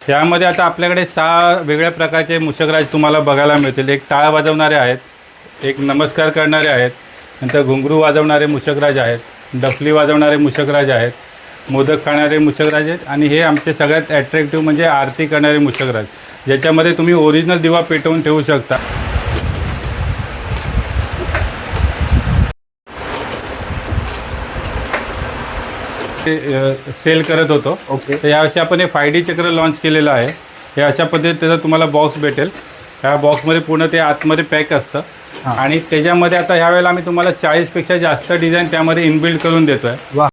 त्यामध्ये आता आपल्याकडे सहा वेगळ्या प्रकारचे मुषकराज तुम्हाला बघायला मिळतील. एक टाळ वाजवणारे आहेत एक नमस्कार करणारे आहेत नंतर घुंगरू वाजवणारे मुषकराज आहेत डफली वाजवणारे मुषकराज आहेत मोदक खाणारे मुषकराज आहेत आणि हे आमचे सगळ्यात ॲट्रॅक्टिव्ह म्हणजे आरती करणारे मुषकराज ज्याच्यामध्ये तुम्ही ओरिजिनल दिवा पेटवून ठेवू शकता. सेल करत होतो. ओके. तर यावर्षी आपण हे फाय डी चक्र लॉन्च केलेलं आहे. हे अशा पद्धतीचं तुम्हाला बॉक्स भेटेल. ह्या बॉक्समध्ये पूर्ण ते आतमध्ये पॅक असतं. आणि त्याच्यामध्ये आता ह्या वेळेला आम्ही तुम्हाला चाळीसपेक्षा जास्त डिझाईन त्यामध्ये इनबिल्ड करून देतो आहे वा.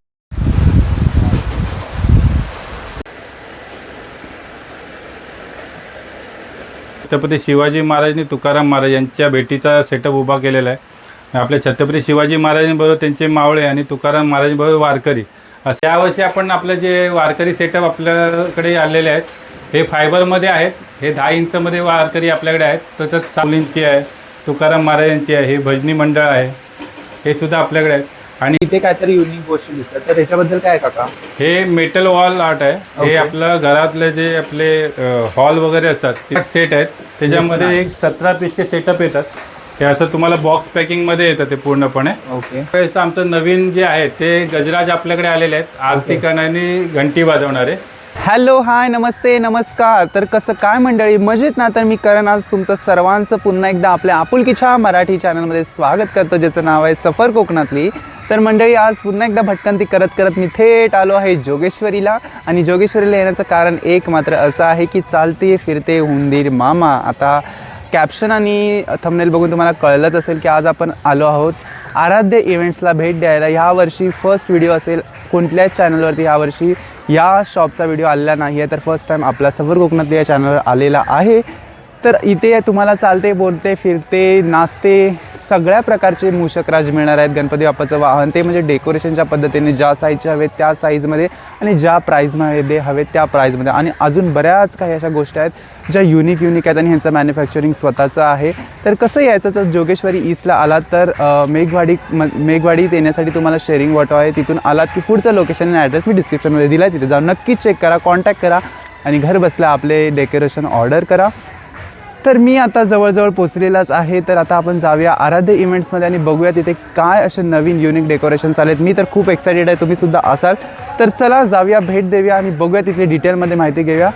छत्रपती शिवाजी महाराजांनी तुकाराम महाराज यांच्या भेटीचा सेटअप उभा केलेला आहे. आपल्या छत्रपती शिवाजी महाराजांबरोबर त्यांचे मावळे आणि तुकाराम महाराजांबरोबर वारकरी असं. यावर्षी आपण आपलं जे वारकरी सेटअप आपल्याकडे आलेले आहेत हे फायबरमध्ये आहेत. हे दहा इंचमध्ये वारकरी आपल्याकडे आहेत. तसंच सावलींची आहे तुकाराम महाराजांची आहे हे भजनी मंडळ आहे. हे सुद्धा आपल्याकडे आहेत. आणि इथे काहीतरी युनिक गोष्टी दिसतात. तर त्याच्याबद्दल काय काका? हे मेटल वॉल आर्ट आहे. हे आपलं घरातले जे आपले हॉल वगैरे असतात ते सेट आहेत. त्याच्यामध्ये एक सतरा पीसचे सेटअप येतात. हे असं तुम्हाला बॉक्स पॅकिंगमध्ये येतं ते पूर्णपणे. ओके त्यावेळेस आमचं नवीन जे आहे ते गजराज आपल्याकडे आलेले आहेत. आरती करणारे घंटी वाजवणारे. हॅलो हाय नमस्ते नमस्कार. तर कसं काय मंडळी? मजेत ना? तर मी करण आज तुमचं सर्वांचं पुन्हा एकदा आपल्या आपुलकीच्या मराठी चॅनलमध्ये स्वागत करतो ज्याचं नाव आहे सफर कोकणातली. तर मंडळी आज पुन्हा एकदा भटकंती करत करत मी थेट आलो आहे जोगेश्वरीला. आणि जोगेश्वरीला येण्याचं कारण एक मात्र असं आहे की चालते फिरते हुंदीर मामा. आता कॅप्शन आणि थंबनेल बघून तुम्हाला कळलंच असेल की आज आपण आलो आहोत. आराध्य इव्हेंट्सला भेट द्यायला. ह्या वर्षी फर्स्ट व्हिडिओ असेल कोणत्याच चॅनलवरती ह्यावर्षी या शॉपचा व्हिडिओ आलेला नाही आहे तर फर्स्ट टाईम आपला सफर कोकणात या चॅनलवर आलेला आहे. तर इथे तुम्हाला चालते बोलते फिरते नाचते सगळ्या प्रकारचे मूषकराज मिळणार आहेत. गणपती बाप्पाचं वाहन ते म्हणजे डेकोरेशनच्या पद्धतीने ज्या साईजचे हवेत त्या साईजमध्ये आणि ज्या प्राईजमध्ये हवेत त्या प्राईजमध्ये आणि अजून बऱ्याच काही अशा गोष्टी आहेत ज्या युनिक युनिक आहेत आणि ह्यांचं मॅन्युफॅक्चरिंग स्वतःचं आहे. तर कसं यायचं? तर जोगेश्वरी ईस्टला आलात तर मेघवाडी म मेघवाडीत येण्यासाठी तुम्हाला शेअरिंग ऑटो आहे. तिथून आलात की पुढचं लोकेशन आणि ॲड्रेस मी डिस्क्रिप्शनमध्ये दिला आहे तिथे जाऊन नक्कीच चेक करा कॉन्टॅक्ट करा आणि घर बसल्या आपले डेकोरेशन ऑर्डर करा. तर मी आता जवळजवळ पोचलेलाच आहे. तर आता आपण जाऊया आराध्य इव्हेंट्समध्ये आणि बघूया तिथे काय असे नवीन युनिक डेकोरेशन्स आलेत. मी तर खूप एक्सायटेड आहे. तुम्ही सुद्धा असाल. तर चला जाऊया भेट देऊया आणि बघूया तिथली डिटेलमध्ये माहिती घेऊया.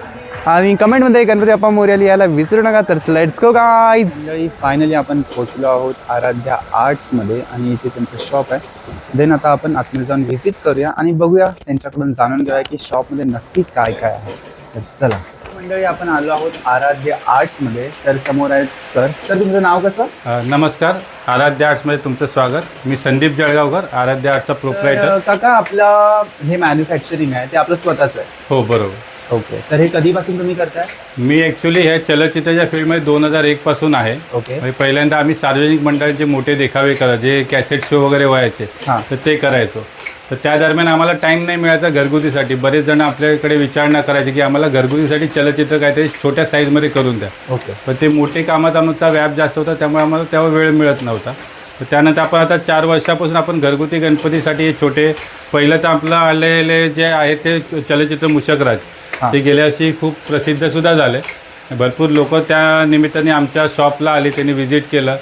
आणि कमेंटमध्ये गणपती बाप्पा मोर्या लिहायला विसरू नका. तर लेट्स गो गाईज फायनली आपण पोचलो आहोत आराध्या आर्ट्समध्ये आणि इथे त्यांचं शॉप आहे. देन आता आपण आतमध्ये जाऊन व्हिजिट करूया आणि बघूया त्यांच्याकडून जाणून घेऊया की शॉपमध्ये नक्की काय काय आहे. तर चला. मंडळी आपण आलो आहोत आराध्य आर्ट्समध्ये. तर समोर आहेत सर. सर तुमचं नाव कसं? अ, नमस्कार. आराध्य आर्ट्समध्ये तुमचं स्वागत. मी संदीप जळगावकर आराध्य आर्टचा प्रोप्रायटर तर काका आपलं हे मॅन्युफॅक्चरिंग आहे ते आपलं स्वतःचं आहे. हो बरोबर. ओके. तर हे कधीपासून तुम्ही करताय? मी ॲक्च्युली ह्या चलचित्राच्या फील्डमध्ये दोन हजार एकपासून आहे. ओके. म्हणजे पहिल्यांदा आम्ही सार्वजनिक मंडळाचे मोठे देखावे करा जे कॅसेट शो वगैरे व्हायचे हां. तर ते करायचो. तर त्या दरम्यान आम्हाला टाईम नाही मिळायचा घरगुतीसाठी. बरेच जण आपल्याकडे विचारणा करायचे की आम्हाला घरगुतीसाठी चलचित्र काहीतरी छोट्या साईजमध्ये करून द्या. ओके पण ते मोठे कामात आमचा व्याप जास्त होता त्यामुळे आम्हाला तेव्हा वेळ मिळत नव्हता. तर त्यानंतर आपण आता चार वर्षापासून आपण घरगुती गणपतीसाठी हे छोटे पहिलं तर आपलं आलेले जे आहे ते चलचित्र मुशकराज. ते गेल्या वर्षी खूप प्रसिद्धसुद्धा झाले. भरपूर लोक त्या निमित्ताने आमच्या शॉपला आले त्यांनी व्हिजिट केलं.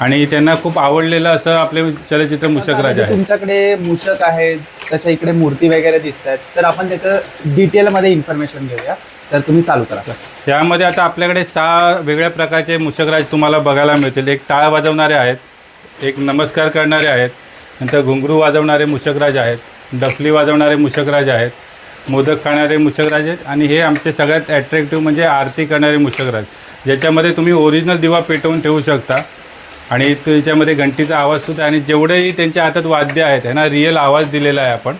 आणि त्यांना खूप आवडलेलं असं आपले चलचित्र मुशकराज आता आहे तुमच्याकडे मूषक आहेत त्याच्या इकडे मूर्ती वगैरे दिसत आहेत तर आपण त्याचं डिटेलमध्ये इन्फॉर्मेशन घेऊया. तर तुम्ही चालू करा. त्यामध्ये आता आपल्याकडे सहा वेगळ्या प्रकारचे मुशकराज तुम्हाला बघायला मिळतील. एक टाळ वाजवणारे आहेत एक नमस्कार करणारे आहेत नंतर घुंगरू वाजवणारे मुशकराज आहेत डफली वाजवणारे मुशकराज आहेत मोदक खाणारे मुशकराज आहेत आणि हे आमचे सगळ्यात ॲट्रॅक्टिव्ह म्हणजे आरती करणारे मुशकराज ज्याच्यामध्ये तुम्ही ओरिजिनल दिवा पेटवून ठेवू शकता. आणि त्याच्यामध्ये घंटीचा आवाजसुद्धा आणि जेवढेही त्यांच्या हातात वाद्य आहेत त्यांना रिअल आवाज दिलेला आहे आपण.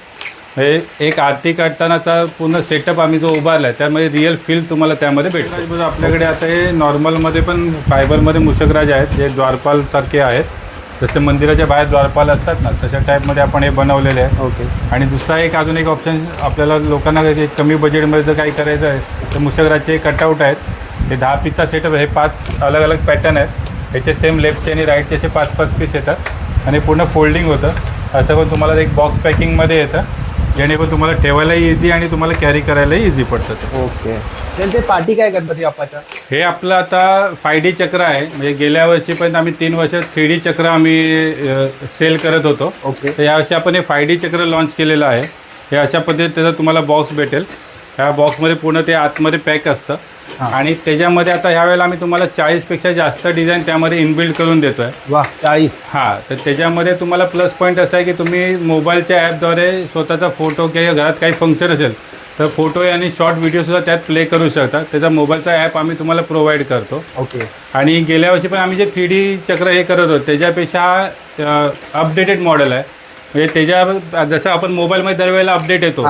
हे एक आरती काढतानाचा पूर्ण सेटअप आम्ही जो उभारला आहे त्यामध्ये रिअल फील तुम्हाला त्यामध्ये भेटतो. आपल्याकडे आता हे नॉर्मलमध्ये पण फायबरमध्ये मुशकराज आहेत जे द्वारपालसारखे आहेत. जसे मंदिराच्या बाहेर द्वारपाल असतात ना तशा टाईपमध्ये आपण हे बनवलेले आहे ओके आणि दुसरा एक अजून एक ऑप्शन आपल्याला लोकांना कमी बजेटमध्ये जर काही करायचं आहे तर मुशकराजचे कटआउट आहेत. हे दहा पीसचा सेटअप हे पाच अलग अलग पॅटर्न आहेत. याचे सेम लेफ्टचे आणि राईटचे असे पाच पाच पीस येतात. आणि पूर्ण फोल्डिंग होतं. असं पण तुम्हाला एक बॉक्स पॅकिंगमध्ये येतं. जेणेकरून तुम्हाला ठेवायलाही इझी आणि तुम्हाला कॅरी करायलाही इझी पडतं ओके तर ते पाठी काय गणपती बाप्पाच्या हे आपलं आता फाय डी चक्र आहे. म्हणजे गेल्या वर्षीपर्यंत आम्ही तीन वर्ष थ्री डी चक्र आम्ही सेल करत होतो. ओके तर यावर्षी आपण हे फाय डी चक्र लॉन्च केलेलं आहे. हे अशा पद्धतीत त्याचा तुम्हाला बॉक्स भेटेल. ह्या बॉक्समध्ये पूर्ण ते आतमध्ये पॅक असतं. आणि त्याच्यामध्ये आता ह्या वेळेला आम्ही तुम्हाला चाळीसपेक्षा जास्त डिझाईन त्यामध्ये इनबिल्ड करून देतो आहे वा चाळीस. हां तर त्याच्यामध्ये तुम्हाला प्लस पॉईंट असं आहे की तुम्ही मोबाईलच्या ॲपद्वारे स्वतःचा फोटो किंवा घरात काही फंक्शन असेल तर फोटो आणि शॉर्ट व्हिडिओसुद्धा त्यात प्ले करू शकता. त्याचा मोबाईलचा ॲप आम्ही तुम्हाला प्रोव्हाइड करतो. ओके. आणि गेल्या वर्षी पण आम्ही जे थ्री डी चक्र हे करत होतो त्याच्यापेक्षा अपडेटेड मॉडेल आहे. म्हणजे त्याच्या जसं आपण मोबाईलमध्ये दरवेळेला अपडेट येतो.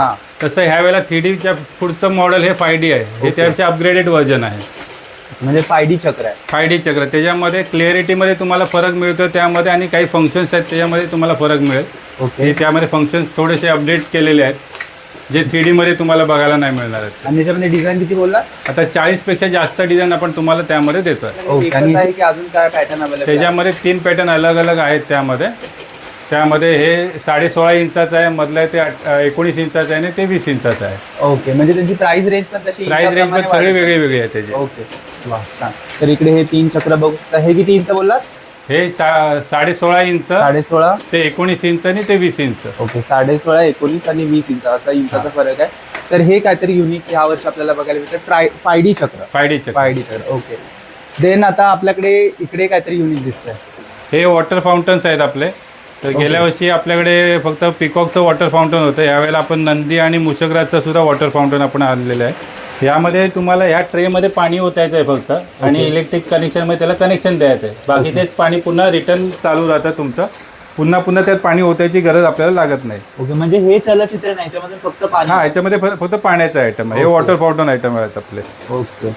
तसं ह्या वेळेला थ्री डीच्या पुढचं मॉडेल हे फाय डी आहे. हे त्यापेक्षा अपग्रेडेड व्हर्जन आहे. म्हणजे फायडी चक्र आहे. फाय डी चक्र. त्याच्यामध्ये क्लिअरिटीमध्ये तुम्हाला फरक मिळतो त्यामध्ये आणि काही फंक्शन्स आहेत त्याच्यामध्ये तुम्हाला फरक मिळेल. ओके हे त्यामध्ये फंक्शन्स थोडेसे अपडेट केलेले आहेत. जे थ्री डीमध्ये तुम्हाला बघायला नाही मिळणार आहेत. आणि त्याच्यामध्ये डिझाईन किती बोलला? आता चाळीसपेक्षा जास्त डिझाईन आपण तुम्हाला त्यामध्ये देतो आहे ओके आणि अजून काय पॅटर्न अवेलेबल त्याच्यामध्ये तीन पॅटर्न अलग अलग आहेत त्यामध्ये. त्यामध्ये हे साडे सोळा इंचाचं आहे मधलं आहे ते आठ- एकोणीस इंचाचं आहे आणि ते वीस इंचाचं आहे. ओके म्हणजे त्यांची प्राइस रेंज पण तशी प्राईस रेंज पण सगळे. वेगळे वेगळे आहेत त्याचे. ओके वा छान. तर इकडे हे तीन चक्र बघू शकता. हे किती इंच बोललात? हे सा साडे सोळा इंच साडे सोळा ते एकोणीस इंच आणि ते वीस इंच. ओके साडे सोळा एकोणीस आणि वीस इंच. असा इंचाचा फरक आहे. तर हे काहीतरी युनिक ह्या वर्षी आपल्याला बघायला मिळतं ट्राय फायडी चक्र. फाय डी चक्र. फायडी चक्र. ओके. देन आता आपल्याकडे इकडे काहीतरी युनिक दिसतंय. हे वॉटर फाउंटन्स आहेत आपले. तर गेल्या वर्षी आपल्याकडे फक्त पिकॉकचं वॉटर फाउंटन होतं. यावेळेला आपण नंदी आणि मुशकराजचं सुद्धा वॉटर फाउंटन आपण आणलेलं आहे. यामध्ये तुम्हाला ह्या ट्रेमध्ये पाणी ओतायचं आहे फक्त. आणि इलेक्ट्रिक कनेक्शनमध्ये त्याला कनेक्शन द्यायचं आहे. बाकी तेच पाणी पुन्हा रिटर्न चालू राहतं तुमचं. पुन्हा पुन्हा त्यात पाणी ओतायची गरज आपल्याला लागत नाही. ओके म्हणजे हे चलचित्र नाही. याच्यामध्ये फक्त पाणी हा याच्यामध्ये फक्त पाण्याचं आयटम आहे. हे वॉटर फाउंटन आयटम आहेत आपले ओके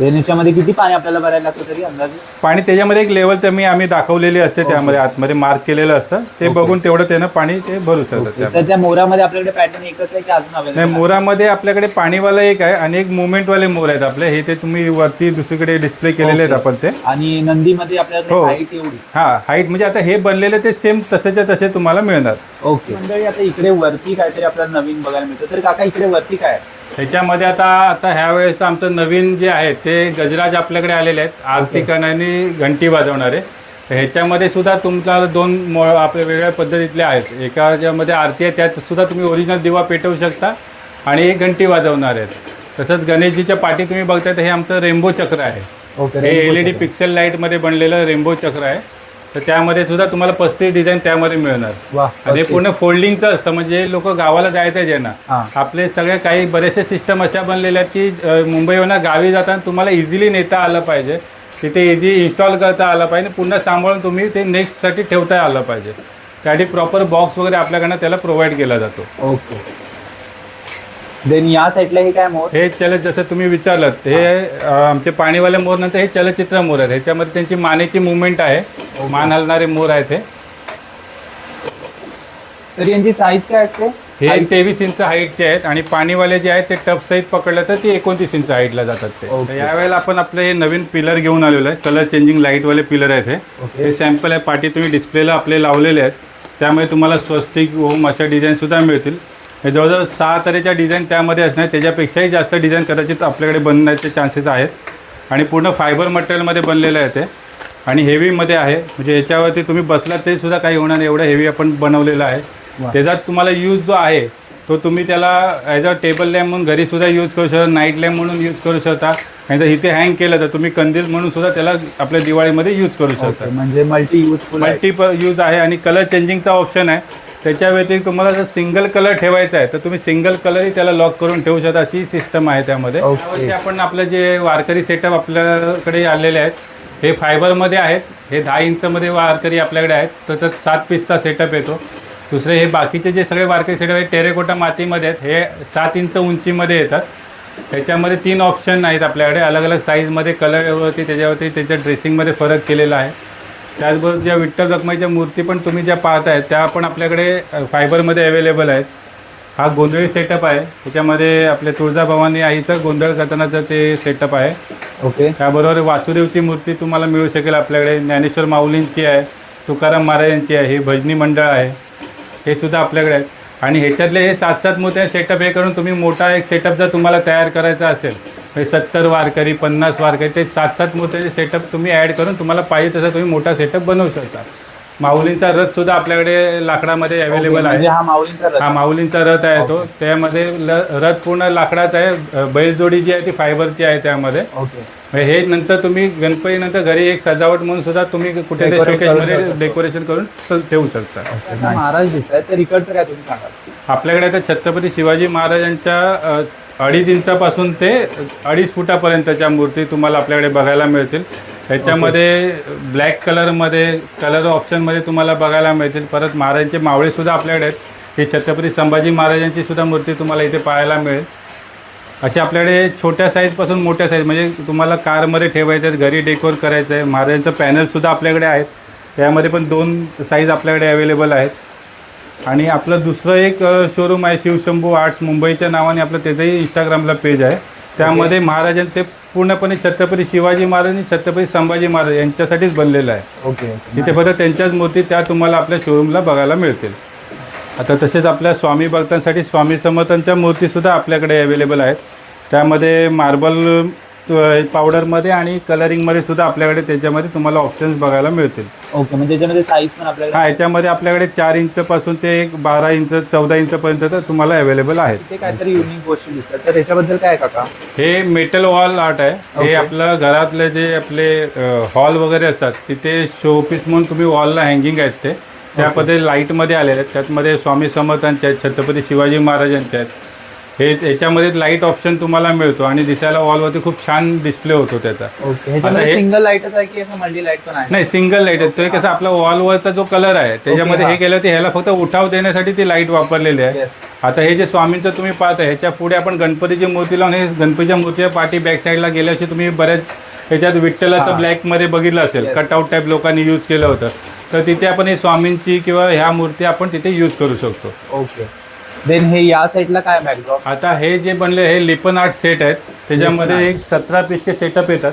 याच्यामध्ये किती पाणी आपल्याला भरायला लागतं तरी अंदाजे? पाणी त्याच्यामध्ये एक लेवल तर मी आम्ही दाखवलेली असते त्यामध्ये आतमध्ये मार्क केलेलं असतं. ते बघून तेवढं त्यानं पाणी ते भरू शकतात. तर त्या मोरामध्ये आपल्याकडे पॅटर्न एकच आहे की अजून नाही मोरामध्ये आपल्याकडे पाणीवाला एक आहे आणि एक मुवमेंटवाले मोर आहेत आपले. हे ते तुम्ही वरती दुसरीकडे डिस्प्ले केलेले आहेत आपण ते. आणि नंदीमध्ये आपल्याकडे हो. हाईट एवढी. हा हाईट म्हणजे आता हे बनलेले ते सेम तसेच्या तसे तुम्हाला मिळणार. ओके मंडळी आता इकडे वरती काहीतरी आपल्याला नवीन बघायला मिळतं. तर काका इकडे वरती काय आहे? त्याच्यामध्ये आता आता ह्या वेळेस आमचं नवीन जे आहे ते गजराज आपल्याकडे आलेले आहेत. आरती करणारे घंटी वाजवणारे ह्याच्यामध्ये सुद्धा तुमचा दोन मो आपल्या वेगळ्या पद्धतीतले आहेत. एका ज्यामध्ये आरती आहे त्यात सुद्धा तुम्ही ओरिजिनल दिवा पेटवू शकता आणि एक घंटी वाजवणार आहेत. तसंच गणेशजीच्या पाठी तुम्ही बघताय तर हे आमचं रेनबो चक्र आहे. ओके हे एल ई डी पिक्सेल लाईटमध्ये बनलेलं रेनबो चक्र आहे. तर त्यामध्ये सुद्धा तुम्हाला पस्तीस डिझाईन त्यामध्ये मिळणार. वा आणि हे पूर्ण फोल्डिंगचं असतं म्हणजे लोक गावाला जायचं आहे ज्यांना. हां. आपले सगळे काही बरेचसे सिस्टम अशा बनलेले आहेत की अ, मुंबईवरनं गावी जाताना तुम्हाला इझिली नेता आलं पाहिजे. तिथे इझी इन्स्टॉल करता आलं पाहिजे पुन्हा सांभाळून तुम्ही ते नेक्स्टसाठी ठेवता आलं पाहिजे. त्यासाठी प्रॉपर बॉक्स वगैरे आपल्याकडनं त्याला प्रोव्हाइड केला जातो. ओके. देन या साईडला हे काय मोर? हे चल जसं तुम्ही विचारलं हे अ, आमचे पाणीवाले मोर नंतर हे चलचित्र मोर आहेत. ह्याच्यामध्ये त्यांची मानेची मुवमेंट आहे. मान हलणारे मोर आहेत हे. तर यांची साईज काय असते? हे तेवीस इंच हाईटचे आहेत आणि पाणीवाले जे आहेत ते टप साईज पकडलं तर ते एकोणतीस इंच हाईटला जातात ते. Okay. यावेळेला आपण आपलं हे नवीन पिलर घेऊन आलेलो आहे. कलर चेंजिंग लाईटवाले पिलर आहेत हे. हे सॅम्पल आहे पाठी तुम्ही डिस्प्लेला आपले लावलेले आहेत. त्यामुळे तुम्हाला स्वस्तिक ओम अशा डिझाईनसुद्धा मिळतील. हे जवळजवळ सहा तऱ्हेच्या डिझाईन त्यामध्ये असणार त्याच्यापेक्षाही जास्त डिझाईन कदाचित आपल्याकडे बनण्याचे चान्सेस आहेत. आणि पूर्ण फायबर मटेरियलमध्ये बनलेलं आहे ते. आणि हेवीमध्ये आहे. म्हणजे याच्यावरती तुम्ही बसलात तरी सुद्धा काही होणार नाही. एवढं हेवी आपण बनवलेलं आहे. वा. त्याच्यात तुम्हाला यूज जो आहे तो तुम्ही त्याला ॲज अ टेबल लॅम्प म्हणून घरीसुद्धा यूज करू शकता. नाईट लॅम्प म्हणून यूज करू शकता. आणि जर इथे हँग केलं तर तुम्ही कंदील म्हणून सुद्धा त्याला आपल्या दिवाळीमध्ये यूज करू शकता. म्हणजे मल्टी युजफुल मल्टी यूज आहे. आणि कलर चेंजिंगचा ऑप्शन आहे. त्याच्या व्यतिरिक्त तुम्हाला जर सिंगल कलर ठेवायचा आहे तर तुम्ही सिंगल कलरही त्याला लॉक करून ठेवू शकता. अशी सिस्टम आहे त्यामध्ये. आपण आपलं जे वारकरी सेटअप आपल्याकडे आलेले आहेत हे फायबरमध्ये आहेत. हे दहा इंचमध्ये वारकरी आपल्याकडे आहेत. त्याच्यात सात पीसचा सेटअप येतो. दुसरे हे बाकीचे जे सगळे वारकरी सेटअप आहेत टेरेकोटा मातीमध्ये आहेत. हे सात इंच उंचीमध्ये येतात. त्याच्यामध्ये तीन ऑप्शन आहेत आपल्याकडे. अलग अलग साईजमध्ये कलरवरती त्याच्यावरती त्याच्या ड्रेसिंगमध्ये फरक केलेला आहे. त्याचबरोबर ज्या विठ्ठल रखमाईच्या मूर्ती पण तुम्ही ज्या पाहताय त्या पण आपल्याकडे फायबरमध्ये अवेलेबल आहेत. हा गोंधळी सेटअप आहे. त्याच्यामध्ये आपल्या तुळजाभवानी आईचं गोंधळ करतानाचं ते सेटअप आहे. ओके. त्याबरोबर वासुदेवची मूर्ती तुम्हाला मिळू शकेल आपल्याकडे. ज्ञानेश्वर माऊलींची आहे तुकाराम महाराजांची आहे ही भजनी मंडळ आहे. हे सुद्धा आपल्याकडे आहेत. आणि ह्याच्यातले हे सात सात मोठे सेटअप हे करून तुम्ही मोठा एक सेटअप जर तुम्हाला तयार करायचा असेल हे सत्तर वारकरी पन्नास वारकरी ते सात सात मोठ्याचे सेटअप तुम्ही ॲड करून तुम्हाला पाहिजे तसं तुम्ही मोठा सेटअप बनवू शकता. माऊलींचा रथ सुद्धा आपल्याकडे लाकडामध्ये अवेलेबल आहे. म्हणजे हा माऊलींचा रथ. हा माऊलींचा रथ आहे तो. त्यामध्ये रथ पूर्ण लाकडाचा आहे. बैलजोडी जी आहे ती फायबरची आहे त्यामध्ये. ओके. हे नंतर तुम्ही गणपती नंतर घरी एक सजावट म्हणून सुद्धा तुम्ही कुठे. डेकोरेशन करून ठेवू शकता. महाराज दिसत आहेत तर इकडचं काय तुम्ही सांगा आपल्याकडे आता छत्रपती शिवाजी महाराजांच्या अडीच इंचापासून ते अडीच फुटापर्यंतच्या मूर्ती तुम्हाला आपल्याकडे बघायला मिळतील. त्याच्यामध्ये ब्लॅक कलरमध्ये कलर ऑप्शनमध्ये तुम्हाला बघायला मिळतील. परत महाराजांचे मावळेसुद्धा आपल्याकडे आहेत. ही छत्रपती संभाजी महाराजांची सुद्धा मूर्ती तुम्हाला इथे पाहायला मिळेल. असे आपल्याकडे छोट्या साईजपासून मोठ्या साईज म्हणजे तुम्हाला कारमध्ये ठेवायचं आहे घरी डेकोर करायचं आहे महाराजांचं पॅनलसुद्धा आपल्याकडे आहेत. त्यामध्ये पण दोन साईज आपल्याकडे अवेलेबल आहेत. आणि आपलं दुसरं एक शोरूम आहे शिवशंभू आर्ट्स मुंबईच्या नावाने आपलं त्याचंही इंस्टाग्रामला पेज आहे. त्यामध्ये महाराजांचे पूर्णपणे छत्रपती शिवाजी महाराज आणि छत्रपती संभाजी महाराज यांच्यासाठीच बनलेलं आहे. ओके तिथे फक्त त्यांच्याच मूर्ती त्या तुम्हाला आपल्या शोरूमला बघायला मिळतील. आता तसेच आपल्या स्वामी भक्तांसाठी स्वामी समर्थांच्या मूर्तीसुद्धा आपल्याकडे अवेलेबल आहेत. त्यामध्ये मार्बल पावडरमध्ये आणि कलरिंगमध्ये सुद्धा आपल्याकडे त्याच्यामध्ये तुम्हाला ऑप्शन्स बघायला मिळतील. ओके म्हणजे त्याच्यामध्ये साईज पण आपल्याला हा याच्यामध्ये आपल्याकडे चार इंचपासून ते एक बारा इंच चौदा इंचपर्यंत तर तुम्हाला अवेलेबल आहेत. ते काहीतरी युनिक गोष्टी दिसतात. तर याच्याबद्दल काय काका? हे मेटल वॉल आर्ट आहे. हे. आपलं घरातले जे आपले हॉल वगैरे असतात तिथे शोपीस म्हणून तुम्ही वॉलला हँगिंग आहेत ते. त्यामध्ये लाईटमध्ये आलेले आहेत. त्यातमध्ये स्वामी समर्थांचे आहेत छत्रपती शिवाजी महाराजांचे आहेत. हे याच्यामध्ये लाइट ऑप्शन तुम्हाला मिळतो आणि दिसायला वॉलवरती खूप छान डिस्प्ले होतो त्याचा. हे- सिंगल लाईटच आहे की असं मल्टी लाइट पण आहे? नाही सिंगल लाइट आहे तो कसं आपला वॉलवरचा जो कलर आहे त्याच्यामध्ये हा. केलं होते ह्याला फक्त उठाव देण्यासाठी ती लाइट वापरलेली आहे. Yes. आता हे जे स्वामींचं तुम्ही पाहता ह्याच्या पुढे आपण गणपतीची मूर्ती लावून हे गणपतीच्या मूर्तीच्या पाठी बॅक साईडला गेल्याशी तुम्ही बऱ्याच ह्याच्यात विठ्ठलाचं. ब्लॅकमध्ये बघितलं असेल. कटआउट टाईप लोकांनी यूज केलं होतं. तर तिथे आपण हे स्वामींची किंवा ह्या मूर्ती आपण तिथे यूज करू शकतो. ओके देन हे या साईडला काय बॅकड्रॉप आता हे जे बनले हे लिपन आर्ट सेट आहेत. त्याच्यामध्ये एक सतरा पीसचे सेटअप येतात.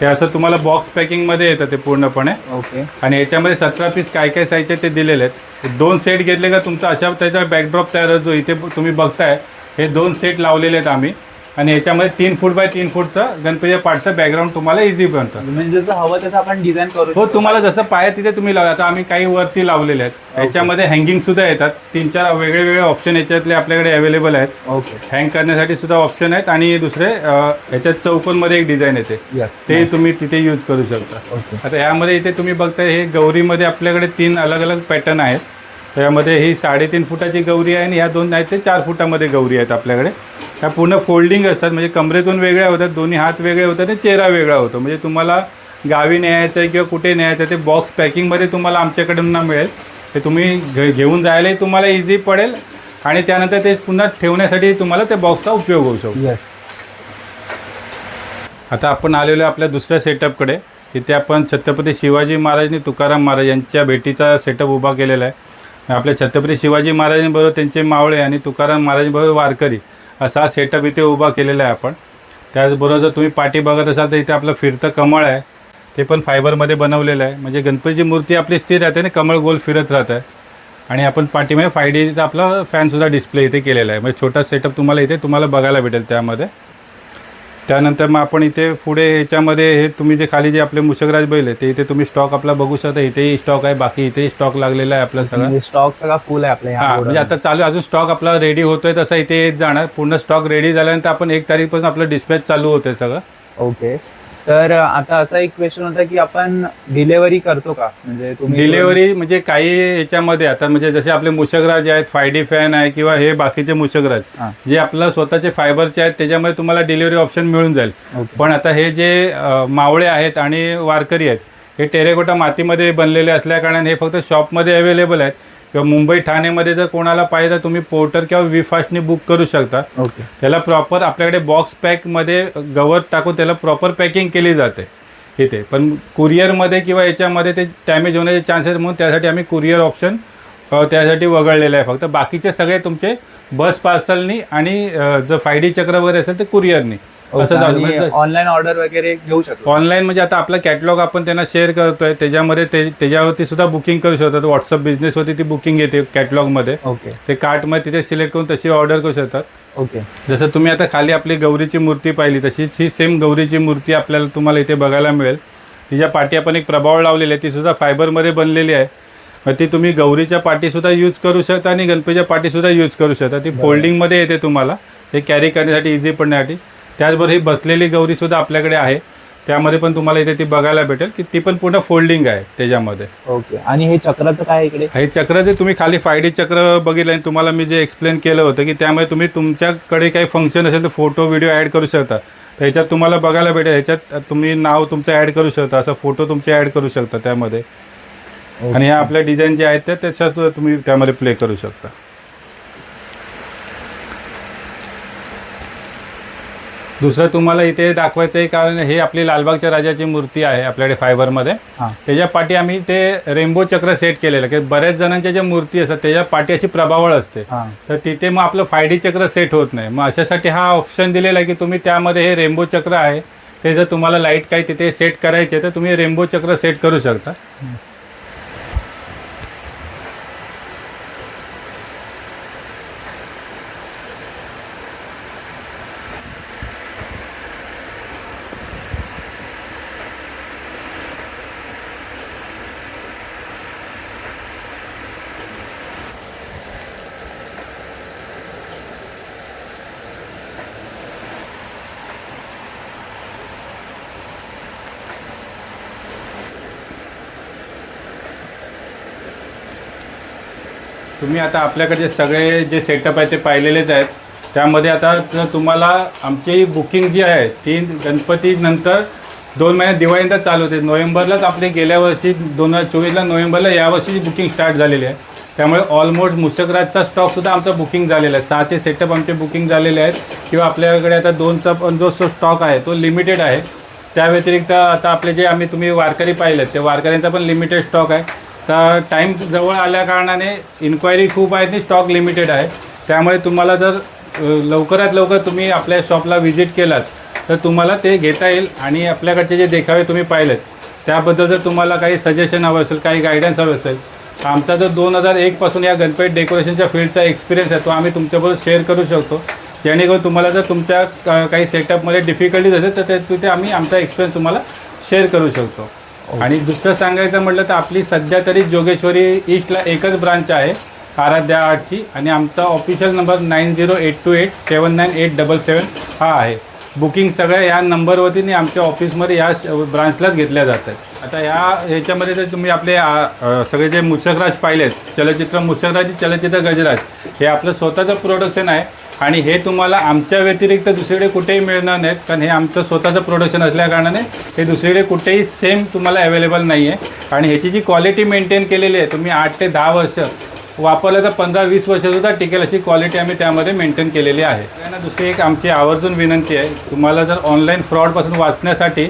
ते असं तुम्हाला बॉक्स पॅकिंगमध्ये येतं ते पूर्णपणे. ओके आणि याच्यामध्ये सतरा पीस काय काय साईजचे ते दिलेले आहेत. दोन सेट घेतले का तुमचा अशा त्याचा बॅकड्रॉप तयार होतो. इथे तुम्ही बघताय हे दोन सेट लावलेले आहेत आम्ही. आणि याच्यामध्ये तीन फूट बाय तीन फूटचं गणपतीच्या पाठचं बॅकग्राऊंड तुम्हाला इझी बनतं. म्हणजे जसं हवं तसं आपण डिझाईन करू हो. तुम्हाला जसं पाहिजे तिथे तुम्ही लावा आता आम्ही काही वरती लावलेले आहेत. याच्यामध्ये हँगिंग सुद्धा येतात. तीन चार वेगळे वेगळे ऑप्शन याच्यातले आपल्याकडे अवेलेबल आहेत. ओके हँग करण्यासाठी सुद्धा ऑप्शन आहेत आणि दुसरे याच्यात चौकोनमध्ये एक डिझाईन येते. ते तुम्ही तिथे यूज करू शकता. ओके आता यामध्ये इथे तुम्ही बघताय हे गौरीमध्ये आपल्याकडे तीन अलग अलग पॅटर्न आहेत. त्यामध्ये ही साडेतीन फुटाची गौरी आहे आणि ह्या दोन आहेत ते चार फुटामध्ये गौरी आहेत आपल्याकडे. ह्या पूर्ण फोल्डिंग असतात म्हणजे कमरेतून वेगळ्या होतात दोन्ही हात वेगळे होतात आणि चेहरा वेगळा होतो. म्हणजे तुम्हाला गावी न्यायचं आहे किंवा कुठे न्यायचं आहे ते बॉक्स पॅकिंगमध्ये तुम्हाला आमच्याकडून मिळेल. ते तुम्ही घे घेऊन जायलाही तुम्हाला इझी पडेल आणि त्यानंतर ते पुन्हा ठेवण्यासाठी तुम्हाला त्या बॉक्सचा उपयोग होऊ शकतो. यस आता आपण आलेलो आपल्या दुसऱ्या सेटअपकडे तिथे आपण छत्रपती शिवाजी महाराज आणि तुकाराम महाराज यांच्या भेटीचा सेटअप उभा केलेला आहे. आपल्या छत्रपती शिवाजी महाराजांबरोबर त्यांचे मावळे आणि तुकाराम महाराजांबरोबर वारकरी असा सेटअप इथे उभा केलेला आहे आपण. त्याचबरोबर जर तुम्ही पाठी बघत असाल तर इथे आपलं फिरतं कमळ आहे. ते पण फायबरमध्ये बनवलेलं आहे. म्हणजे गणपतीची मूर्ती आपली स्थिर राहते आणि कमळ गोल फिरत राहत. आहे आणि आपण पाठीमध्ये फाय डीचा आपला फॅनसुद्धा डिस्प्ले इथे केलेला आहे. म्हणजे छोटा सेटअप तुम्हाला इथे तुम्हाला बघायला भेटेल त्यामध्ये. त्यानंतर मग आपण इथे पुढे ह्याच्यामध्ये हे तुम्ही जे खाली जे आपले मुशकराज बैल आहे ते इथे तुम्ही स्टॉक आपला बघू शकता. इथेही स्टॉक आहे बाकी इथेही स्टॉक लागलेला आहे आपला सगळा. स्टॉक सगळा फुल आहे आपल्या हा म्हणजे आता चालू अजून स्टॉक आपला रेडी होतोय तसा इथे येत जाणार. पूर्ण स्टॉक रेडी झाल्यानंतर आपण एक तारीखपासून आपलं डिस्पॅच चालू होतंय सगळं. ओके तर आता असा एक क्वेश्चन होता की आपण डिलेवरी करतो का? म्हणजे तुम्ही डिलेवरी म्हणजे काही याच्यामध्ये आता म्हणजे जसे आपले मुशकराज आहेत फाय डी फॅन आहे किंवा हे बाकीचे मुशकराज. जे आपलं स्वतःचे फायबरचे आहेत त्याच्यामध्ये तुम्हाला डिलिव्हरी ऑप्शन मिळून जाईल. पण आता हे जे मावळे आहेत आणि वारकरी आहेत हे टेरेकोटा मातीमध्ये बनलेले असल्याकारणाने हे फक्त शॉपमध्ये अवेलेबल आहेत. किंवा मुंबई ठाणेमध्ये जर कोणाला पाहिजे तर तुम्ही पोर्टर किंवा विफास्टनी बुक करू शकता. ओके. त्याला प्रॉपर आपल्याकडे बॉक्स पॅकमध्ये गवत टाकून त्याला प्रॉपर पॅकिंग केली जाते इथे. पण कुरिअरमध्ये किंवा याच्यामध्ये ते डॅमेज होण्याचे चान्सेस म्हणून त्यासाठी आम्ही कुरिअर ऑप्शन त्यासाठी वगळलेलं आहे फक्त. बाकीचे सगळे तुमचे बस पार्सलनी आणि जर फाय डी चक्र वगैरे असेल तर कुरिअरनी. ऑनलाईन ऑर्डर वगैरे घेऊ शकतो. ऑनलाईन म्हणजे आता आपला कॅटलॉग आपण त्यांना शेअर करतोय. त्याच्यामध्ये ते त्याच्यावरती सुद्धा बुकिंग करू शकतात. व्हॉट्सअप बिझनेसवरती ती बुकिंग येते कॅटलॉगमध्ये ओके ते कार्टमध्ये तिथे सिलेक्ट करून तशी ऑर्डर करू शकतात. ओके जसं तुम्ही आता खाली आपली गौरीची मूर्ती पाहिली तशीच ही सेम गौरीची मूर्ती आपल्याला तुम्हाला इथे बघायला मिळेल. तिच्या पाठी आपण एक प्रभाव लावलेली आहे. ती सुद्धा फायबरमध्ये बनलेली आहे. मग ती तुम्ही गौरीच्या पाठीसुद्धा यूज करू शकता आणि गणपतीच्या पाठीसुद्धा यूज करू शकता. ती फोल्डिंगमध्ये येते तुम्हाला. हे कॅरी करण्यासाठी इझी पडण्यासाठी. त्याचबरोबर ही बसलेली गौरीसुद्धा आपल्याकडे आहे. त्यामध्ये पण तुम्हाला इथे ती बघायला भेटेल की ती पण पूर्ण फोल्डिंग आहे त्याच्यामध्ये. ओके. आणि हे चक्राचं काय इकडे? हे चक्र जे तुम्ही खाली फाय डी चक्र बघितलं आणि तुम्हाला मी जे एक्सप्लेन केलं होतं की त्यामुळे तुम्ही तुमच्याकडे काही फंक्शन असेल तर फोटो व्हिडिओ ॲड करू शकता. तर ह्याच्यात तुम्हाला बघायला भेटेल. ह्याच्यात तुम्ही नाव तुमचं ॲड करू शकता. असं फोटो तुमचे ॲड करू शकता त्यामध्ये. आणि ह्या आपल्या डिझाईन जे आहेत त्या त्याच्यात तुम्ही त्यामध्ये प्ले करू शकता. दुसरं तुम्हाला इथे दाखवायचं आहे कारण हे आपली लालबागच्या राजाची मूर्ती आहे आपल्याकडे फायबरमध्ये. त्याच्या पाठी आम्ही ते रेनबो चक्र सेट केलेलं की बऱ्याच जणांच्या ज्या मूर्ती असतात त्याच्या पाठी अशी प्रभावळ असते. तर तिथे मग आपलं फाय डी चक्र सेट होत नाही. मग अशासाठी हा ऑप्शन दिलेला आहे की तुम्ही त्यामध्ये हे रेनबो चक्र आहे. ते जर तुम्हाला लाइट काही तिथे सेट करायचे तर तुम्ही रेनबो चक्र सेट करू शकता. तुम्ही आता आपल्याकडे सगळे जे सेटअप आहे ते पाहिलेलेच आहेत. त्यामध्ये आता तुम्हाला आमची बुकिंग जी आहे ती गणपतीनंतर दोन महिन्यात दिवाळीनंतर चालू होते. नोव्हेंबरलाच आपली गेल्या वर्षी दोन हजार चोवीसला नोव्हेंबरला यावर्षीची बुकिंग स्टार्ट झालेली आहे. त्यामुळे ऑलमोस्ट मुशकराजचा स्टॉकसुद्धा आमचा बुकिंग झालेला आहे. सहाचे सेटअप आमचे बुकिंग झालेले आहेत. किंवा आपल्याकडे आता दोनचा पण जो स्टॉक आहे तो लिमिटेड आहे. त्या व्यतिरिक्त आता आपले जे आम्ही तुम्ही वारकरी पाहिलेत ते वारकऱ्यांचा पण लिमिटेड स्टॉक आहे. तर टाईम जवळ आल्या कारणाने इन्क्वायरी खूप आहे आणि स्टॉक लिमिटेड आहे. त्यामुळे तुम्हाला जर लवकरात लवकर तुम्ही आपल्या शॉपला व्हिजिट केलात तर तुम्हाला ते घेता येईल आणि आपल्याकडचे जे देखावे तुम्ही पाहिलेत त्याबद्दल जर तुम्हाला काही सजेशन हवं असेल काही गायडन्स हवं असेल तर आमचा जर दोन हजार एकपासून या गणपती डेकोरेशनच्या फील्डचा एक्सपिरियन्स आहे तो आम्ही तुमच्याबरोबर शेअर करू शकतो. जेणेकरून तुम्हाला जर तुमच्या काही सेटअपमध्ये डिफिकल्टीज असेल तर ते तिथे आम्ही आमचा एक्सपिरियन्स तुम्हाला शेअर करू शकतो. हो. आणि दुसरं सांगायचं म्हटलं तर आपली सध्या तरी जोगेश्वरी ईस्टला एकच ब्रांच आहे आराध्या आर्टची आणि आमचा official number nine zero eight two eight seven nine eight double seven हा आहे. बुकिंग सगळ्या या नंबरवरती आमच्या ऑफिसमध्ये या ब्रांचलाच घेतल्या जातात. आता या ह्याच्यामध्ये जर तुम्ही आपले सगळे जे मुसकराज पाहिलेत चलचित्र मुसकराज चलचित्र गजराज हे आपलं स्वतःचं प्रोडक्शन आहे. आणि हे तुम्हाला आमच्या व्यतिरिक्त दुसरीकडे कुठेही मिळणार नाहीत कारण हे आमचं स्वतःचं प्रोडक्शन असल्याकारणाने हे दुसरीकडे कुठेही सेम तुम्हाला अवेलेबल नाही आहे आणि ह्याची जी क्वालिटी मेंटेन केलेली आहे तुम्ही आठ ते दहा वर्ष वापरलं तर पंधरा वीस वर्षसुद्धा टिकेल अशी क्वालिटी आम्ही त्यामध्ये मेंटेन केलेली आहे. त्यांना दुसरी एक आमची आवर्जून विनंती आहे तुम्हाला जर ऑनलाईन फ्रॉडपासून वाचण्यासाठी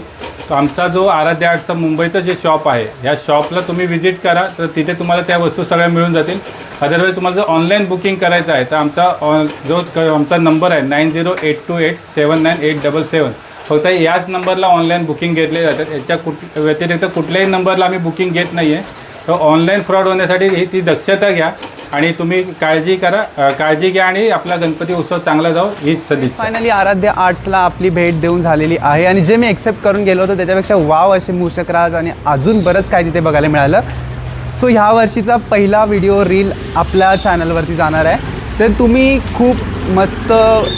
तो आमचा जो आराध्य आर्टचं मुंबईचं जे शॉप आहे ह्या शॉपला तुम्ही व्हिजिट करा तर तिथे तुम्हाला त्या वस्तू सगळ्या मिळून जातील. अदरवाईज तुम्हाला जर ऑनलाईन बुकिंग करायचं आहे तर आमचा ऑन जो तर आमचा नंबर आहे nine zero eight two eight seven nine eight double seven. फक्त याच नंबरला ऑनलाईन बुकिंग घेतले जातात. याच्या कुठ व्यतिरिक्त कुठल्याही नंबरला आम्ही बुकिंग घेत नाही आहे तर ऑनलाईन फ्रॉड होण्यासाठी ही ती दक्षता घ्या आणि तुम्ही काळजी करा. काळजी घ्या आणि आपला गणपती उत्सव चांगला जाऊ हीच सदिच्छा. फायनली आराध्य आर्ट्सला आपली भेट देऊन झालेली आहे. आणि जे मी एक्सेप्ट करून गेलो होतो त्याच्यापेक्षा वाव असे मूषकराज आणि अजून बरंच काय तिथे बघायला मिळालं. सो ह्या वर्षीचा पहिला व्हिडिओ रील आपल्या चॅनलवरती जाणार आहे. तर तुम्ही खूप मस्त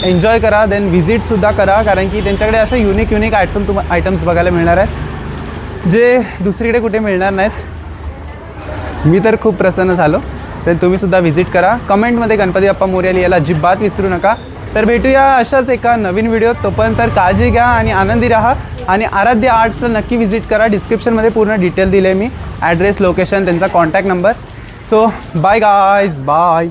एन्जॉय करा. देन व्हिजिटसुद्धा करा. कारण की त्यांच्याकडे अशा युनिक युनिक आयटम तुम आयटम्स बघायला मिळणार आहेत. जे दुसरीकडे कुठे मिळणार नाहीत. मी तर खूप प्रसन्न झालो. तर तुम्हीसुद्धा व्हिजिट करा. कमेंटमध्ये गणपती बाप्पा मोर्याली याला अजिबात विसरू नका. तर भेटूया अशाच एका नवीन व्हिडिओत तोपर्यंत तर काळजी घ्या आणि आनंदी राहा. आणि आराध्य आर्ट्सला नक्की व्हिजिट करा. डिस्क्रिप्शनमध्ये पूर्ण डिटेल दिले मी. ॲड्रेस लोकेशन त्यांचा contact number so bye guys bye